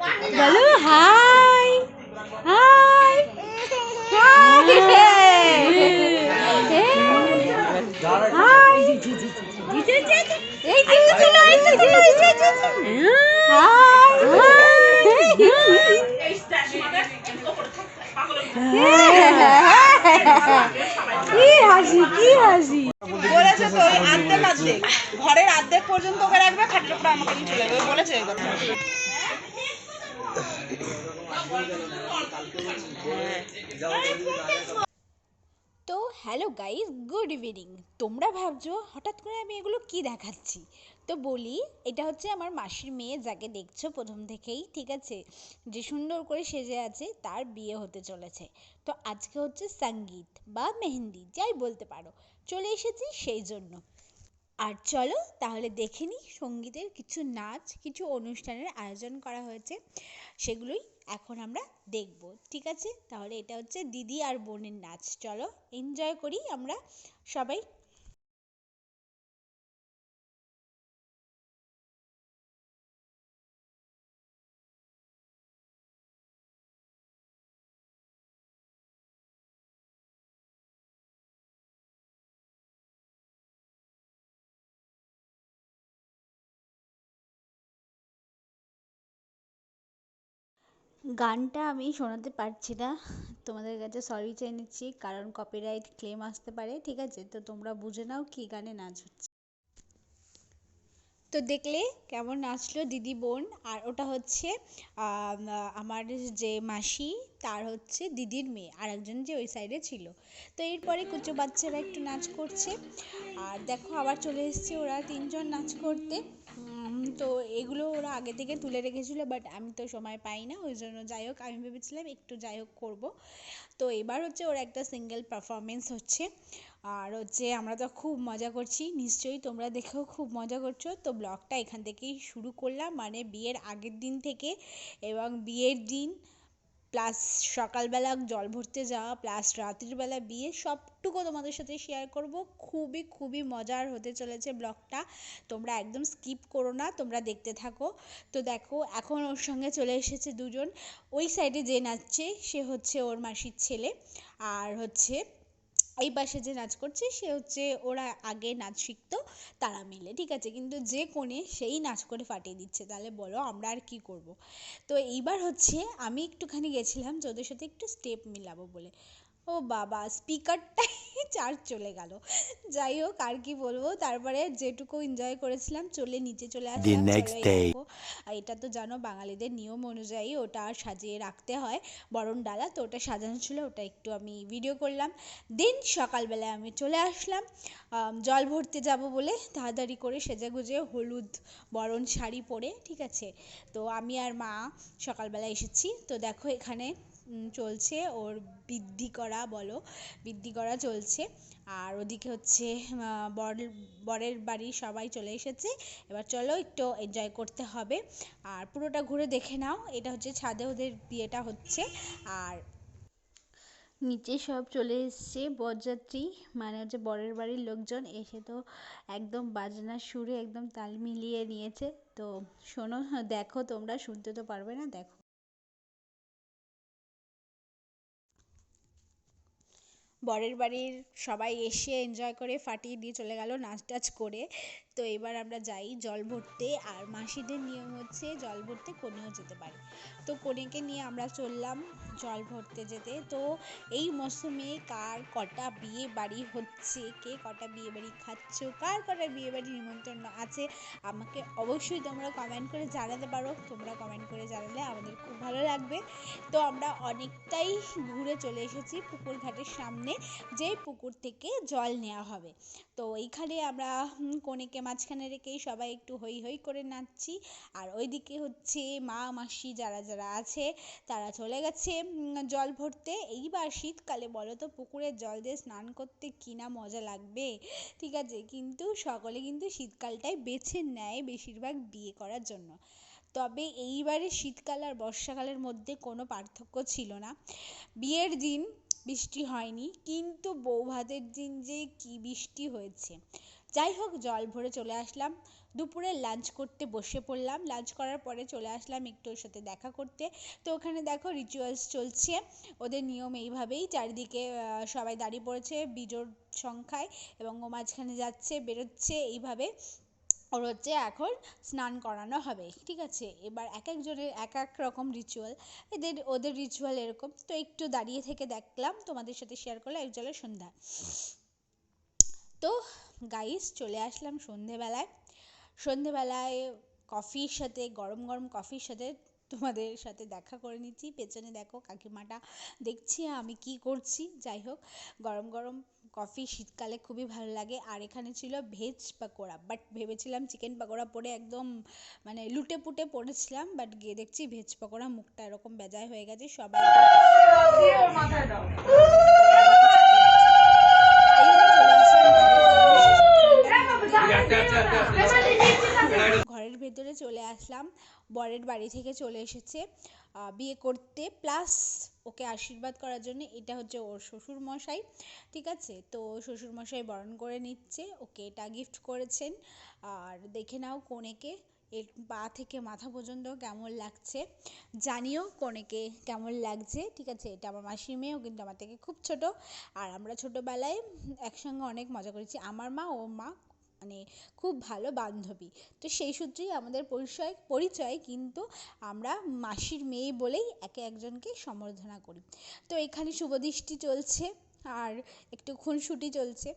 বলো high high high চলো এই যে কি হাসি কি হাসি বলেছে তো ওই আর্ধেক আর্ধেক ঘরের আর্ধেক পর্যন্ত ওকে রাখবে খাটের উপরে আমাকে চলে যাবে বলেছে তো হ্যালো গাইস গুড ইভিনিং তোমরা ভাবছ হঠাৎ করে আমি এগুলো কি দেখাচ্ছি? তো বলি, এটা হচ্ছে আমার মাসির মেয়ে, যাকে দেখছ প্রথম থেকেই, ঠিক আছে? যে সুন্দর করে সেজে আছে, তার বিয়ে হতে চলেছে। তো আজকে হচ্ছে সংগীত বা মেহেন্দি, যাই বলতে পারো। চলে এসেছি সেই জন্য। আর চলো তাহলে দেখে নিই সঙ্গীতের কিছু নাচ, কিছু অনুষ্ঠানের আয়োজন করা হয়েছে, সেগুলোই এখন আমরা দেখব, ঠিক আছে? তাহলে এটা হচ্ছে দিদি আর বোনের নাচ, চলো এনজয় করি আমরা সবাই। গানটা আমি শোনাতে পারছি না। তোমাদের কাছে সরি চেয়ে নিচ্ছি কারণ কপিরাইট ক্লেম আসতে পারে, ঠিক আছে? তো তোমরা বুঝে নাও কী গানে নাচ হচ্ছে। তো দেখলে কেমন নাচলো দিদি বোন, আর ওটা হচ্ছে আমার যে মাসি তার হচ্ছে দিদির মেয়ে আর একজন যে ওই সাইডে ছিল। তো এরপরে কুচো বাচ্চারা একটু নাচ করছে। আর দেখো আবার চলে এসেছে ওরা তিনজন নাচ করতে। তো এগুলো ওরা আগে থেকে তুলে রেখেছিল বাট আমি তো সময় পাই না, ওই জন্য যাই হোক, আমি ভেবেছিলাম একটু যাই হোক করব। তো এবার হচ্ছে ওরা একটা সিঙ্গেল পারফরমেন্স হচ্ছে। আর হচ্ছে আমরা তো খুব মজা করছি, নিশ্চয়ই তোমরা দেখেও খুব মজা করছ। তো ব্লগটা এখান থেকেই শুরু করলাম মানে বিয়ের আগের দিন থেকে এবং বিয়ের দিন প্লাস সকালবেলা জল ভরতে যাওয়া প্লাস রাত্রিবেলা বিয়ে, সবটুকু তোমাদের সাথে শেয়ার করব। খুবই খুবই মজার হতে চলেছে ব্লগটা। তোমরা একদম স্কিপ করো না, তোমরা দেখতে থাকো। তো দেখো, এখন ওর সঙ্গে চলে এসেছে দুজন। ওই সাইডে যে নাচছে, সে হচ্ছে ওর মাসির ছেলে। আর হচ্ছে এই পাশে যে নাচ করছে, সে হচ্ছে ওরা আগে নাচ শিখতো, তারা মিলে, ঠিক আছে? কিন্তু যে কোণে সেই নাচ করে ফাটিয়ে দিচ্ছে, তাহলে বলো আমরা আর কি করব? তো এইবার হচ্ছে আমি একটুখানি গেছিলাম যে ওদের সাথে একটু স্টেপ মিলাবো বলে। ও বাবা স্পিকারটাই চার্জ চলে গেল। যাই হোক আর কি বলব তারপরে যেটুকু এনজয় করেছিলাম চলে নিচে চলে আসলাম আর এটা তো জানো বাঙালিদের নিয়ম অনুযায়ী ওটা সাজিয়ে রাখতে হয়। বরণ ডালা তো ওটা সাজানো ছিল ওটা একটু আমি ভিডিও করলাম। দিন সকালবেলায় আমি চলে আসলাম। জল ভরতে যাব বলে তাড়াতাড়ি করে সেজে গুজে হলুদ বরণ শাড়ি পরে ঠিক আছে? তো আমি আর মা সকালবেলা এসেছি। তো দেখো এখানে চলছে ওর বৃদ্ধি করা, বলো। বৃদ্ধি করা চলছে। আর ওদিকে হচ্ছে বর, বরের বাড়ি সবাই চলে এসেছে। এবার চলো একটু এনজয় করতে হবে। আর পুরোটা ঘুরে দেখে নাও। এটা হচ্ছে ছাদে ওদের বিয়েটা হচ্ছে। আর নিচে সব চলে এসছে বরযাত্রী। মানে হচ্ছে বরের বাড়ির লোকজন এসে তো একদম বাজনার সুরে একদম তাল মিলিয়ে নিয়েছে। তো শোনো, দেখো তোমরা, শুনতে তো পারবে না, দেখো। বরের বাড়ির সবাই এসে এনজয় করে ফাটিয়ে দিয়ে চলে গেল নাচ টাচ করে। তো এবার আমরা যাই জল ভরতে, আর মাসিদের নিয়ম হচ্ছে জল ভরতে কনেও যেতে পারে। তো কনেকে নিয়ে আমরা চললাম জল ভরতে যেতে। তো এই মরশুমে কার কটা বিয়ে বাড়ি হচ্ছে? কে কটা বিয়ে বাড়ি খাচ্ছ? কার কটা বিয়ে বাড়ি নিমন্ত্রণ আছে? আমাকে অবশ্যই তোমরা কমেন্ট করে জানাতে পারো। তোমরা কমেন্ট করে জানালে আমাদের খুব ভালো লাগবে। তো আমরা অনেকটাই ঘুরে চলে এসেছি পুকুর ঘাটের সামনে, যেই পুকুর থেকে জল নেওয়া হবে। তো এইখানে আমরা কনেকে মাঝখানে রেখেই সবাই একটু হই হই করে নাচছি। আর ওইদিকে হচ্ছে মা মাসি যারা যারা আছে, তারা চলে গেছে জল ভরতে। এইবার শীতকালে বলো তো পুকুরের জল দিয়ে স্নান করতে কি না মজা লাগবে? ঠিক আছে, কিন্তু সকলে কিন্তু শীতকালটাই বেছে নেয় বেশিরভাগ বিয়ে করার জন্য। তবে এইবারে শীতকাল আর বর্ষাকালের মধ্যে কোনো পার্থক্য ছিল না। বিয়ের দিন বৃষ্টি হয়নি, কিন্তু বৌভাতের দিন যে কি বৃষ্টি হয়েছে। যাই হোক, জল ভরে চলে আসলাম। দুপুরে লাঞ্চ করতে বসে পড়লাম। লাঞ্চ করার পরে চলে আসলাম একটু ওর সাথে দেখা করতে। তো ওখানে দেখো রিচুয়ালস চলছে। ওদের নিয়ম এইভাবেই চারিদিকে সবাই দাঁড়িয়ে পড়েছে বিজোড় সংখ্যায় এবং ও মাঝখানে যাচ্ছে, বেরোচ্ছে এইভাবে। ওর হচ্ছে এখন স্নান করানো হবে, ঠিক আছে? এবার এক একজনের এক এক রকম রিচুয়াল এদের, ওদের রিচুয়াল এরকম। তো একটু দাঁড়িয়ে থেকে দেখলাম। তোমাদের সাথে শেয়ার করলাম। এক জলের সন্ধ্যা। তো গাইস চলে আসলাম সন্ধেবেলায়। সন্ধেবেলায় কফির সাথে, গরম গরম কফির সাথে তোমাদের সাথে দেখা করে নিচ্ছি। পেছনে দেখো কাকিমাটা দেখছি, আমি কি করছি? যাই হোক, গরম গরম কফি শীতকালে খুবই ভালো লাগে। আর এখানে ছিল ভেজ পাকোড়া বাট ভেবেছিলাম চিকেন পাকোড়া পরে একদম মানে লুটে পুটে পড়েছিলাম বাট গিয়ে দেখছি ভেজ পাকোড়া মুখটা এরকম বেজায় হয়ে গেছে। সবাই ওর মাথায় দাও ঘরের ভেতরে আসলাম বরের বাড়ি থেকে চলে এসেছে বিয়ে করতে প্লাস ওকে আশীর্বাদ করার জন্য এটা হচ্ছে ওর শ্বশুর মশাই ঠিক আছে? তো শ্বশুর মশাই বরণ করে নিচ্ছে, ওকে এটা গিফট করেছেন, আর দেখে নাও কনেকে, এর পা থেকে মাথা পর্যন্ত কেমন লাগছে, জানিও কনেকে কেমন লাগছে, ঠিক আছে? এটা আমার মাসির মেয়েও কিন্তু আমার থেকে খুব ছোট, আর আমরা ছোটবেলায় একসঙ্গে অনেক মজা করেছি, আমার মা, ও মা মানে খুব ভালো বান্ধবী। তো সেই সূত্রেই আমাদের পরিচয় পরিচয় কিন্তু আমরা মাসির মেয়ে বলেই একে একজনকে সম্বর্ধনা করি। তো এখানে শুভদৃষ্টি চলছে আর একটু খুনসুটি চলছে।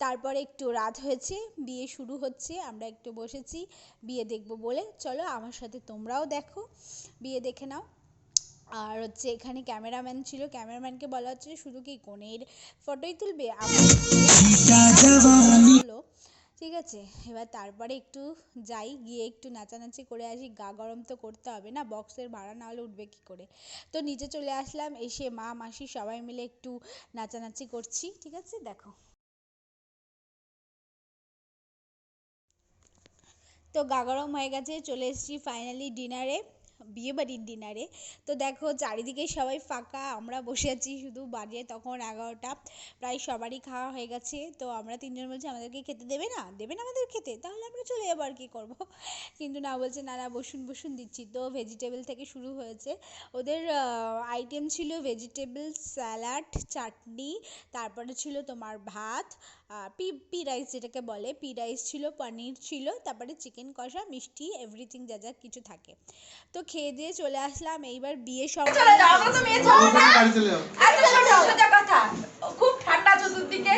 তারপরে একটু রাত হয়েছে বিয়ে শুরু হচ্ছে আমরা একটু বসেছি বিয়ে দেখব বলে। চলো আমার সাথে তোমরাও দেখো বিয়ে দেখে নাও। আর হচ্ছে এখানে ক্যামেরাম্যান ছিল ক্যামেরাম্যানকে বলা হচ্ছে শুধু কি কনের ফটোই তুলবে? ঠিক আছে, এবার তারপরে একটু যাই, গিয়ে একটু নাচানাচি করে আসি, গা গরম তো করতে হবে না বক্সের ভাড়া না হলে উঠবে কী করে? তো নিচে চলে আসলাম, এসে মা, মাসি সবাই মিলে একটু নাচানাচি করছি, ঠিক আছে? দেখো। তো গা গরম হয়ে গেছে, চলে এসেছি ফাইনালি ডিনারে বিয়েবাড়ির ডিনারে তো দেখো চারিদিকে সবাই ফাঁকা, আমরা বসে আছি শুধু বাজে, তখন এগারোটা, প্রায় সবারই খাওয়া হয়ে গেছে। তো আমরা তিনজন বলছি, আমাদেরকে খেতে দেবে না? দেবে না আমাদের খেতে, তাহলে আমরা চলে যাব আর কী করব। কিন্তু না বলছে, না না, বসুন বসুন, দিচ্ছি। তো ভেজিটেবল থেকে শুরু হয়েছে। ওদের আইটেম ছিল ভেজিটেবল স্যালাড চাটনি তারপরে ছিল তোমার ভাত পি পি রাইস যেটাকে বলে। পি রাইস ছিল, পনির ছিল, তারপরে চিকেন কষা, মিষ্টি এভরিথিং যা যা কিছু থাকে। তো খেয়ে দিয়ে চলে আসলাম এইবার বিয়ে সব চলে যাও আমরা তো মেয়ে না চলে যাও এত ছোট সোজা কথা খুব ঠান্ডা চতুর্দিকে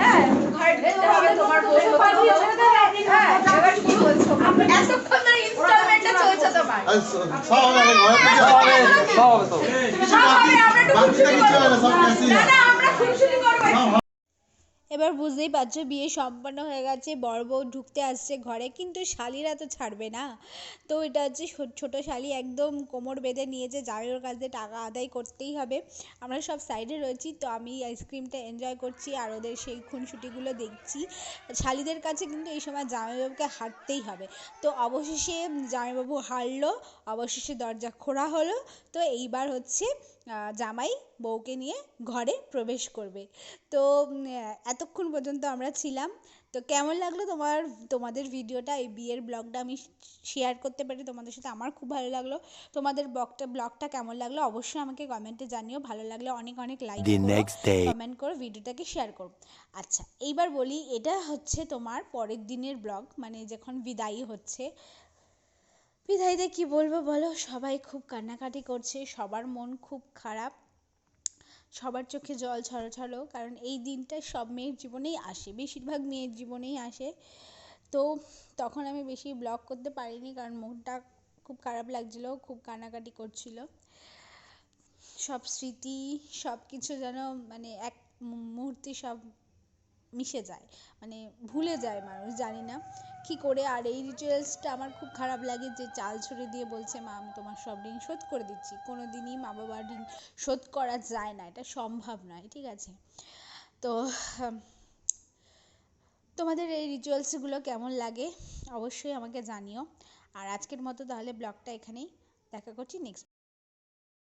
হ্যাঁ ঘরে ঢুকতে হবে তোমার বউ হ্যাঁ এবার কি বলছো এতক্ষণ ধরে ইনস্টলমেন্টে চলছে তোমার সব হবে না, সব হবে। সব হবে আমরা একটু না, করব না না আমরা খুনসুটি করব। এবার বুঝতেই পারছ বিয়ে সম্পন্ন হয়ে গেছে বর বউ ঢুকতে আসছে ঘরে, কিন্তু শালিরা তো ছাড়বে না। তো এটা হচ্ছে ছোটো শালি একদম কোমর বেঁধে নিয়েছে জামাইয়ের কাছ থেকে টাকা আদায় করতেই হবে। আমরা সব সাইডে রয়েছি, তো আমি আইসক্রিমটা এনজয় করছি আর ওদের সেই খুনসুটিগুলো দেখছি। শালিদের কাছে কিন্তু এই সময় জামাইবাবুকে হারতেই হবে। তো অবশেষে জামাইবাবু হারলো অবশেষে দরজা খোলা হলো, তো এইবার হচ্ছে জামাই বউকে নিয়ে ঘরে প্রবেশ করবে। তো এতক্ষণ পর্যন্ত আমরা ছিলাম। তো কেমন লাগল তোমার তোমাদের ভিডিওটা? এই বিয়ের ব্লগটা আমি শেয়ার করতে পারি তোমাদের সাথে আমার খুব ভালো লাগল। তোমাদের ব্লগটা ব্লগটা কেমন লাগল অবশ্যই আমাকে কমেন্টে জানিও। ভালো লাগলে অনেক অনেক লাইক কমেন্ট করো ভিডিওটাকে শেয়ার করো। আচ্ছা এইবার বলি এটা হচ্ছে তোমার পরের দিনের ব্লগ মানে যখন বিদায়ী হচ্ছে বিদায়ীতে কি বলব বলো? সবাই খুব কান্নাকাটি করছে, সবার মন খুব খারাপ, সবার চোখে জল ছলছল কারণ এই দিনটা সব মেয়ের জীবনেই আসে, বেশিরভাগ মেয়ের জীবনেই আসে। তো তখন আমি বেশি ব্লগ করতে পারিনি, কারণ মনটা খুব খারাপ লাগছিল, খুব কান্নাকাটি করছিল। সব স্মৃতি, সব কিছু যেন মানে এক মুহূর্তে সব মিশে যায় মানে ভুলে যায় মানুষ, জানি না। কি করে? আর এই রিচুয়ালসটা আমার খুব খারাপ লাগে যে চাল ছুঁড়ে দিয়ে বলছে, মা, আমি তোমার সব ঋণ শোধ করে দিচ্ছি। কোনো দিনই মা বাবার ঋণ শোধ করা যায় না। এটা সম্ভব নয়। ঠিক আছে? তো তোমাদের এই রিচুয়ালসগুলো কেমন লাগে অবশ্যই আমাকে জানিও। আর আজকের মতো তাহলে ব্লগটা এখানেই। দেখা করছি নেক্সট